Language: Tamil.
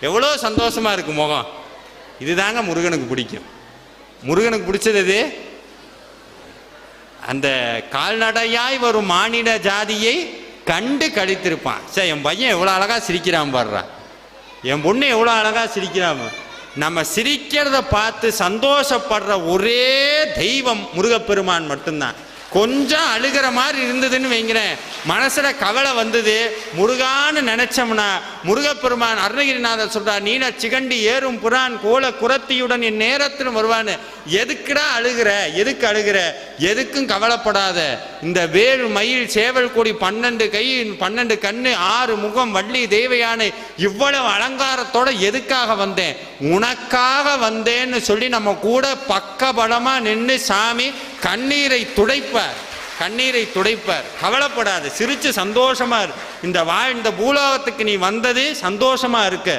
எவ்வளோ சந்தோஷமாக இருக்கு முகம். இதுதாங்க முருகனுக்கு பிடிக்கும். முருகனுக்கு பிடிச்சது எது? அந்த கால்நடையாய் வரும் மானிட ஜாதியை கண்டு கழித்திருப்பான் சரி என் பையன் எவ்வளோ அழகாக சிரிக்கிறான் பாடுறான் என் பொண்ணு எவ்வளோ அழகாக சிரிக்கிறான். நம்ம சிரிக்கிறத பார்த்து சந்தோஷப்படுற ஒரே தெய்வம் முருகப்பெருமான் மட்டும்தான். கொஞ்சம் அழுகிற மாதிரி இருந்ததுன்னு வைங்கிறேன் மனசுல கவலை வந்தது. முருகான்னு நினைச்சோம்னா முருகப்பெருமான் அருணகிரிநாதர் சொல்றார் நீல சிகண்டி ஏறும் புறான் கோல குரத்தியுடன் என் நேரத்தில் வருவான்னு. எதுக்குடா அழுகிற? எதுக்கு அழுகிற? எதுக்கும் கவலைப்படாத. இந்த வேல் மயில் சேவல் கொடி பன்னெண்டு கை பன்னெண்டு கண்ணு ஆறு முகம் வள்ளி தேவையானை இவ்வளவு அலங்காரத்தோட எதுக்காக வந்தேன்? உனக்காக வந்தேன்னு சொல்லி நம்ம கூட பக்கபலமாக நின்று சாமி கண்ணீரை துடைப்பார் கண்ணீரை துடைப்பார். கவலைப்படாத சிரித்து சந்தோஷமாக இரு. இந்த வா இந்த பூலோகத்துக்கு நீ வந்ததே சந்தோஷமாக இருக்க.